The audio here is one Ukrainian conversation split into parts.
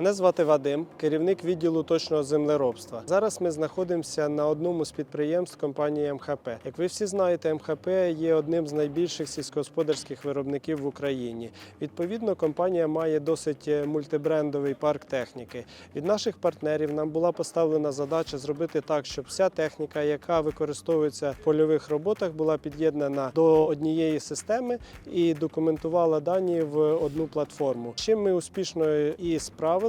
Мене звати Вадим, керівник відділу точного землеробства. Зараз ми знаходимося на одному з підприємств компанії МХП. Як ви всі знаєте, МХП є одним з найбільших сільськогосподарських виробників в Україні. Відповідно, компанія має досить е, мультибрендовий парк техніки. Від наших партнерів нам була поставлена задача зробити так, щоб вся техніка, яка використовується в польових роботах, була під'єднана до однієї системи і документувала дані в одну платформу. Чим ми успішно і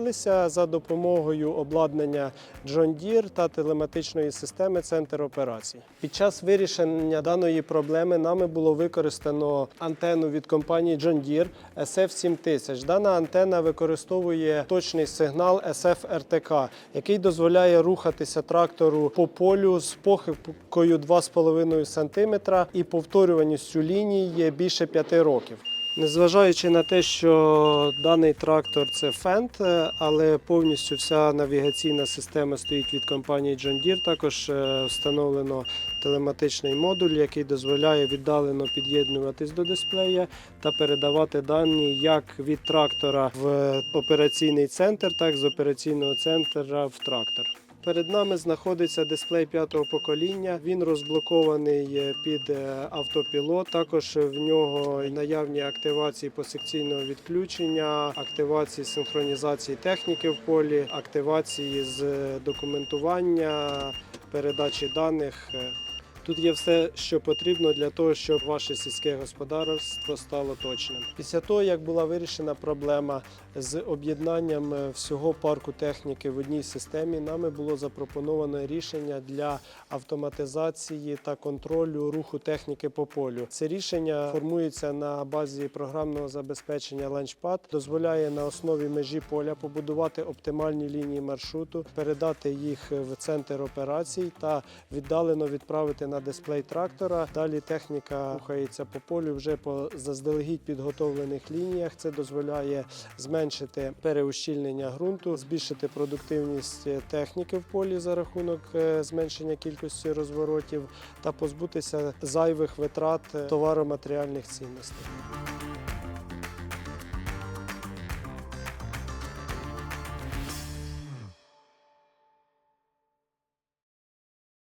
справилися за допомогою обладнання John Deere та телематичної системи Центр операцій. Під час вирішення даної проблеми нами було використано антенну від компанії John Deere SF7000. Дана антенна використовує точний сигнал SF-RTK, який дозволяє рухатися трактору по полю з похибкою 2,5 см і повторюваністю ліній є більше 5 років. Незважаючи на те, що даний трактор це фент, е, але повністю вся навігаційна система стоїть від компанії John Deere. Також е, встановлено телематичний модуль, який дозволяє віддалено під'єднуватись до дисплея та передавати дані як від трактора в операційний центр, так і з операційного центра в трактор. Перед нами знаходиться дисплей п'ятого покоління. Він розблокований е, під е, автопілот. Також в нього наявні активації посекційного відключення, активації синхронізації техніки в полі, активації з е, документування, передачі даних. Тут є все, що потрібно для того, щоб ваше сільське господарство стало точним. Після того, як була вирішена проблема з об'єднанням е, всього парку техніки в одній системі, нами було запропоновано рішення для автоматизації та контролю руху техніки по полю. Це рішення формується на базі програмного забезпечення Launchpad, дозволяє на основі межі поля побудувати оптимальні лінії маршруту, передати їх в центр операцій та віддалено відправити на дисплей трактора. Далі техніка рухається по полю вже по заздалегідь підготовлених лініях. Це дозволяє зменшити переущільнення ґрунту, збільшити продуктивність техніки в полі за рахунок е, зменшення кількості розворотів та позбутися зайвих витрат товароматеріальних цінностей.